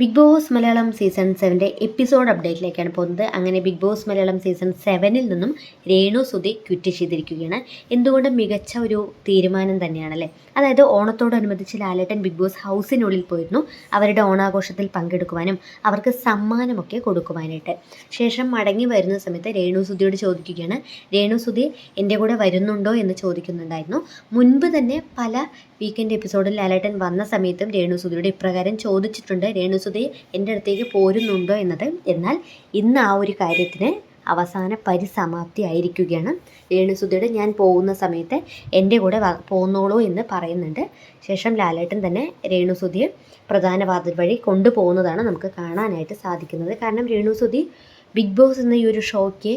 Big boss Malayalam season സെവന്റെ episode അപ്ഡേറ്റിലേക്കാണ് പോകുന്നത്. അങ്ങനെ ബിഗ് ബോസ് മലയാളം സീസൺ സെവനിൽ നിന്നും രേണു സുധി ക്വിറ്റ് ചെയ്തിരിക്കുകയാണ്. എന്തുകൊണ്ടും മികച്ച ഒരു തീരുമാനം തന്നെയാണ് അല്ലേ അതായത് ഓണത്തോടനുബന്ധിച്ച് ലാലേട്ടൻ ബിഗ് ബോസ് ഹൗസിനുള്ളിൽ പോയിരുന്നു. അവരുടെ ഓണാഘോഷത്തിൽ പങ്കെടുക്കുവാനും അവർക്ക് സമ്മാനമൊക്കെ കൊടുക്കുവാനായിട്ട്. ശേഷം മടങ്ങി വരുന്ന സമയത്ത് രേണു സുധിയോട് ചോദിക്കുകയാണ്. രേണു സുധി എന്റെ കൂടെ വരുന്നുണ്ടോ എന്ന് ചോദിക്കുന്നുണ്ടായിരുന്നു. മുൻപ് തന്നെ പല വീക്കെൻഡ് എപ്പിസോഡിൽ ലാലേട്ടൻ വന്ന സമയത്തും രേണു സുധിയോട് ഇപ്രകാരം ചോദിച്ചിട്ടുണ്ട്. രേണു സുധി എന്റെ അടുത്തേക്ക് പോരുന്നുണ്ടോ എന്നത്. എന്നാൽ ഇന്ന് ആ ഒരു കാര്യത്തിന് അവസാന പരിസമാപ്തി ആയിരിക്കുകയാണ്. രേണുസുദയുടെ ഞാൻ പോകുന്ന സമയത്ത് എന്റെ കൂടെ പോകുന്നോളൂ എന്ന് പറയുന്നുണ്ട്. ശേഷം ലാലേട്ടൻ തന്നെ രേണുസുധിയെ പ്രധാന വാതിൽ വഴി കൊണ്ടുപോകുന്നതാണ് നമുക്ക് കാണാനായിട്ട് സാധിക്കുന്നത്. കാരണം രേണുസുധി ബിഗ് ബോസ് എന്ന ഈ ഒരു ഷോയ്ക്ക്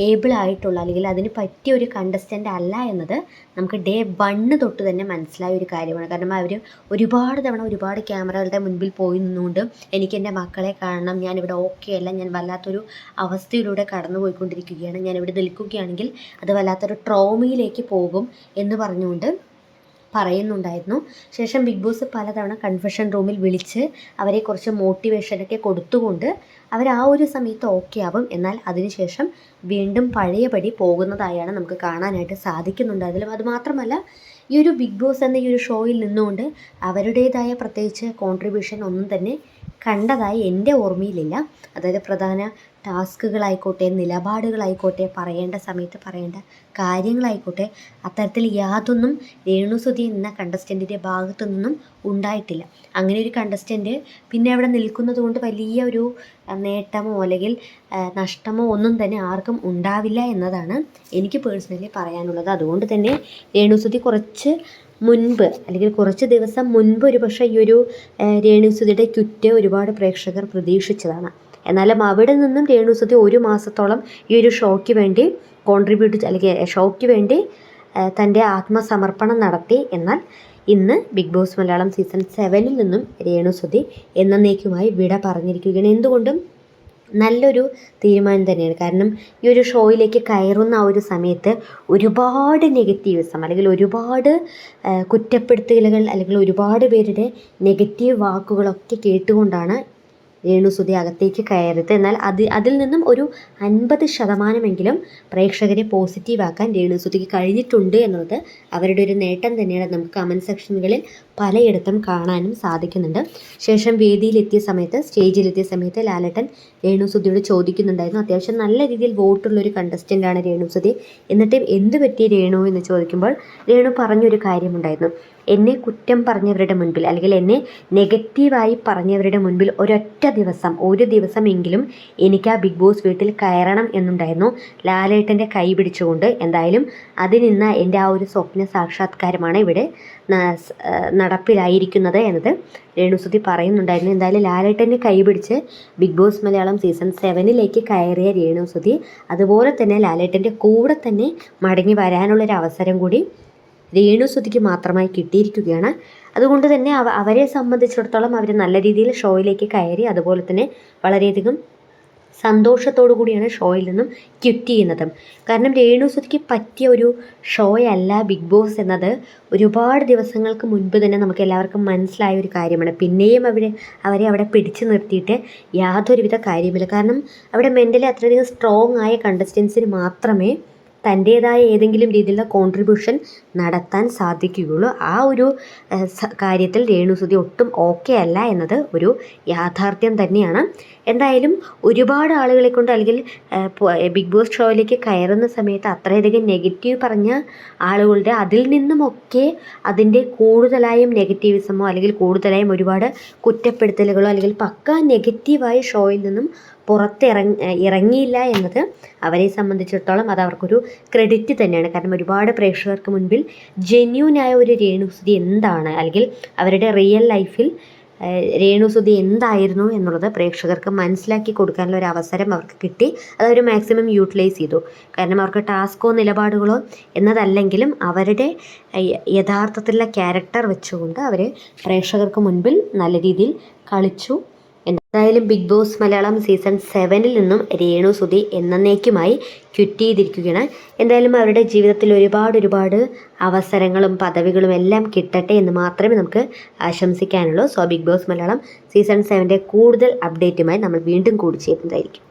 ഏബിൾ ആയിട്ടുള്ള അല്ലെങ്കിൽ അതിന് പറ്റിയ ഒരു കണ്ടസ്റ്റന്റ് അല്ല എന്നത് നമുക്ക് ഡേ വണ്ണ് തൊട്ട് തന്നെ മനസ്സിലായ ഒരു കാര്യമാണ്. കാരണം അവർ ഒരുപാട് തവണ ഒരുപാട് ക്യാമറകളുടെ മുൻപിൽ പോയി നിന്നുകൊണ്ട് എനിക്ക് എന്റെ മക്കളെ കാണണം ഞാനിവിടെ ഓക്കെ അല്ല ഞാൻ വല്ലാത്തൊരു അവസ്ഥയിലൂടെ കടന്നു പോയിക്കൊണ്ടിരിക്കുകയാണ് ഞാനിവിടെ നിൽക്കുകയാണെങ്കിൽ അത് വല്ലാത്തൊരു ട്രോമയിലേക്ക് പോകും എന്ന് പറഞ്ഞുകൊണ്ട് പറയുന്നുണ്ടായിരുന്നു. ശേഷം ബിഗ് ബോസ് പലതവണ കൺഫഷൻ റൂമിൽ വിളിച്ച് അവരെ കുറച്ച് മോട്ടിവേഷനൊക്കെ കൊടുത്തുകൊണ്ട് അവർ ആ ഒരു സമയത്ത് ഓക്കെ ആവും. എന്നാൽ അതിനുശേഷം വീണ്ടും പഴയപടി പോകുന്നതായാണ് നമുക്ക് കാണാനായിട്ട് സാധിക്കുന്നുണ്ട്. അതിലും അതുമാത്രമല്ല ഈ ഒരു ബിഗ് ബോസ് എന്ന ഈ ഒരു ഷോയിൽ നിന്നുകൊണ്ട് അവരുടേതായ പ്രത്യേകിച്ച് കോൺട്രിബ്യൂഷൻ ഒന്നും തന്നെ കണ്ടതായി എന്റെ ഓർമ്മയിലില്ല. അതായത് പ്രധാന ടാസ്കുകളായിക്കോട്ടെ നിലപാടുകളായിക്കോട്ടെ പറയേണ്ട സമയത്ത് പറയേണ്ട കാര്യങ്ങളായിക്കോട്ടെ അത്തരത്തിൽ യാതൊന്നും രേണുസുതി എന്ന കണ്ടസ്റ്റന്റിന്റെ ഭാഗത്തു നിന്നും ഉണ്ടായിട്ടില്ല. അങ്ങനെ ഒരു കണ്ടസ്റ്റന്റ് പിന്നെ അവിടെ നിൽക്കുന്നത് കൊണ്ട് വലിയ ഒരു നേട്ടമോ അല്ലെങ്കിൽ നഷ്ടമോ ഒന്നും തന്നെ ആർക്കും ഉണ്ടാവില്ല എന്നതാണ് എനിക്ക് പേഴ്സണലി പറയാനുള്ളത്. അതുകൊണ്ട് തന്നെ രേണുസുതി കുറച്ച് മുൻപ് അല്ലെങ്കിൽ കുറച്ച് ദിവസം മുൻപ് ഒരു പക്ഷേ ഈ ഒരു രേണുസുതിയുടെ ക്വിറ്റ് ഒരുപാട് പ്രേക്ഷകർ പ്രതീക്ഷിച്ചതാണ്. എന്നാലും അവിടെ നിന്നും രേണുസുതി ഒരു മാസത്തോളം ഈ ഒരു ഷോയ്ക്ക് വേണ്ടി കോൺട്രിബ്യൂട്ട് അല്ലെങ്കിൽ ഷോയ്ക്ക് വേണ്ടി തന്റെ ആത്മസമർപ്പണം നടത്തി. എന്നാൽ ഇന്ന് ബിഗ് ബോസ് മലയാളം സീസൺ സെവനിൽ നിന്നും രേണുസുതി എന്നേക്കുമായി വിട പറഞ്ഞിരിക്കുകയാണ്. എന്തുകൊണ്ടും നല്ലൊരു തീരുമാനം തന്നെയാണ്. കാരണം ഈ ഒരു ഷോയിലേക്ക് കയറുന്ന ആ ഒരു സമയത്ത് ഒരുപാട് നെഗറ്റീവിസം അല്ലെങ്കിൽ ഒരുപാട് കുറ്റപ്പെടുത്തലുകൾ അല്ലെങ്കിൽ ഒരുപാട് പേരുടെ നെഗറ്റീവ് വാക്കുകളൊക്കെ കേട്ടുകൊണ്ടാണ് രേണുസുതി അകത്തേക്ക് കയറരുത്. എന്നാൽ അത് അതിൽ നിന്നും ഒരു അൻപത് ശതമാനമെങ്കിലും പ്രേക്ഷകരെ പോസിറ്റീവാക്കാൻ രേണുസുതിക്ക് കഴിഞ്ഞിട്ടുണ്ട് എന്നുള്ളത് അവരുടെ ഒരു നേട്ടം തന്നെയാണ്. നമുക്ക് കമന്റ് സെക്ഷനുകളിൽ പലയിടത്തും കാണാനും സാധിക്കുന്നുണ്ട്. ശേഷം വേദിയിലെത്തിയ സമയത്ത് സ്റ്റേജിലെത്തിയ സമയത്ത് ലാലേട്ടൻ രേണുസുതിയോട് ചോദിക്കുന്നുണ്ടായിരുന്നു. അത്യാവശ്യം നല്ല രീതിയിൽ വോട്ടുള്ളൊരു കണ്ടസ്റ്റന്റാണ് രേണുസുതി. എന്നിട്ടും എന്ത് പറ്റി രേണു എന്ന് ചോദിക്കുമ്പോൾ രേണു പറഞ്ഞൊരു കാര്യമുണ്ടായിരുന്നു. എന്നെ കുറ്റം പറഞ്ഞവരുടെ മുൻപിൽ അല്ലെങ്കിൽ എന്നെ നെഗറ്റീവായി പറഞ്ഞവരുടെ മുൻപിൽ ഒരൊറ്റ ദിവസം ഒരു ദിവസമെങ്കിലും എനിക്ക് ആ ബിഗ് ബോസ് വീട്ടിൽ കയറണം എന്നുണ്ടായിരുന്നു. ലാലേട്ടന്റെ കൈ പിടിച്ചുകൊണ്ട് എന്തായാലും അതിനിന്ന് എന്റെ ആ ഒരു സ്വപ്ന സാക്ഷാത്കാരമാണ് ഇവിടെ നടപ്പിലായിരിക്കുന്നത് എന്നത് രേണുസുതി പറയുന്നുണ്ടായിരുന്നു. എന്തായാലും ലാലേട്ടന്റെ കൈ പിടിച്ച് ബിഗ് ബോസ് മലയാളം സീസൺ സെവനിലേക്ക് കയറിയ രേണുസുതി അതുപോലെ തന്നെ ലാലേട്ടന്റെ കൂടെ തന്നെ മടങ്ങി വരാനുള്ളൊരു അവസരം കൂടി രേണുസുതിക്ക് മാത്രമായി കിട്ടിയിരിക്കുകയാണ്. അതുകൊണ്ട് തന്നെ അവ അവരെ സംബന്ധിച്ചിടത്തോളം അവർ നല്ല രീതിയിൽ ഷോയിലേക്ക് കയറി അതുപോലെ തന്നെ വളരെയധികം സന്തോഷത്തോടു കൂടിയാണ് ഷോയിൽ നിന്നും ക്വിറ്റ് ചെയ്യുന്നത്. കാരണം രേണുസുതിക്ക് പറ്റിയ ഒരു ഷോ അല്ല ബിഗ് ബോസ് എന്നത്. ഒരുപാട് ദിവസങ്ങൾക്ക് മുൻപ് തന്നെ നമുക്ക് എല്ലാവർക്കും മനസ്സിലായ ഒരു കാര്യമാണ്. പിന്നെയും അവിടെ അവരെ അവിടെ പിടിച്ചു നിർത്തിയിട്ട് യാതൊരുവിധ കാര്യമില്ല. കാരണം അവിടെ മെന്റലി അത്രയധികം സ്ട്രോങ് ആയ കണ്ടസ്റ്റൻസിന് മാത്രമേ തന്റേതായ ഏതെങ്കിലും രീതിയിലുള്ള കോൺട്രിബ്യൂഷൻ നടത്താൻ സാധിക്കുകയുള്ളൂ. ആ ഒരു കാര്യത്തിൽ രേണുസുതി ഒട്ടും ഓക്കെ അല്ല എന്നത് ഒരു യാഥാർത്ഥ്യം തന്നെയാണ്. എന്തായാലും ഒരുപാട് ആളുകളെ കൊണ്ട് അല്ലെങ്കിൽ ബിഗ് ബോസ് ഷോയിലേക്ക് കയറുന്ന സമയത്ത് അത്രയധികം നെഗറ്റീവ് പറഞ്ഞ ആളുകളുടെ അതിൽ നിന്നുമൊക്കെ അതിന്റെ കൂടുതലായും നെഗറ്റീവിസമോ അല്ലെങ്കിൽ കൂടുതലായും ഒരുപാട് കുറ്റപ്പെടുത്തലുകളോ അല്ലെങ്കിൽ പക്ക നെഗറ്റീവായ ഷോയിൽ നിന്നും പുറത്തിറങ്ങി ഇറങ്ങിയില്ല എന്നത് അവരെ സംബന്ധിച്ചിടത്തോളം അത് അവർക്കൊരു ക്രെഡിറ്റ് തന്നെയാണ്. കാരണം ഒരുപാട് പ്രേക്ഷകർക്ക് മുൻപിൽ ജെന്യൂനായ ഒരു രേണുസുതി എന്താണ്? അല്ലെങ്കിൽ അവരുടെ റിയൽ ലൈഫിൽ രേണുസുതി എന്തായിരുന്നു എന്നുള്ളത് പ്രേക്ഷകർക്ക് മനസ്സിലാക്കി കൊടുക്കാനുള്ള ഒരു അവസരം അവർക്ക് കിട്ടി. അതവർ മാക്സിമം യൂട്ടിലൈസ് ചെയ്തു. കാരണം അവർക്ക് ടാസ്കോ നിലപാടുകളോ എന്നതല്ലെങ്കിലും അവരുടെ യഥാർത്ഥത്തിലുള്ള ക്യാരക്ടർ വെച്ചുകൊണ്ട് അവർ പ്രേക്ഷകർക്ക് മുൻപിൽ നല്ല രീതിയിൽ കളിച്ചു. എന്തായാലും ബിഗ് ബോസ് മലയാളം സീസൺ സെവനിൽ നിന്നും രേണു സുധി എന്നേക്കുമായി ക്വിറ്റ് ചെയ്തിരിക്കുകയാണ് എന്തായാലും അവരുടെ ജീവിതത്തിൽ ഒരുപാട് ഒരുപാട് അവസരങ്ങളും പദവികളും എല്ലാം കിട്ടട്ടെ എന്ന് മാത്രമേ നമുക്ക് ആശംസിക്കാനുള്ളൂ. So Bigg Boss Malayalam season സെവന്റെ കൂടുതൽ അപ്ഡേറ്റുമായി നമ്മൾ വീണ്ടും കൂടി ചേരുന്നതായിരിക്കും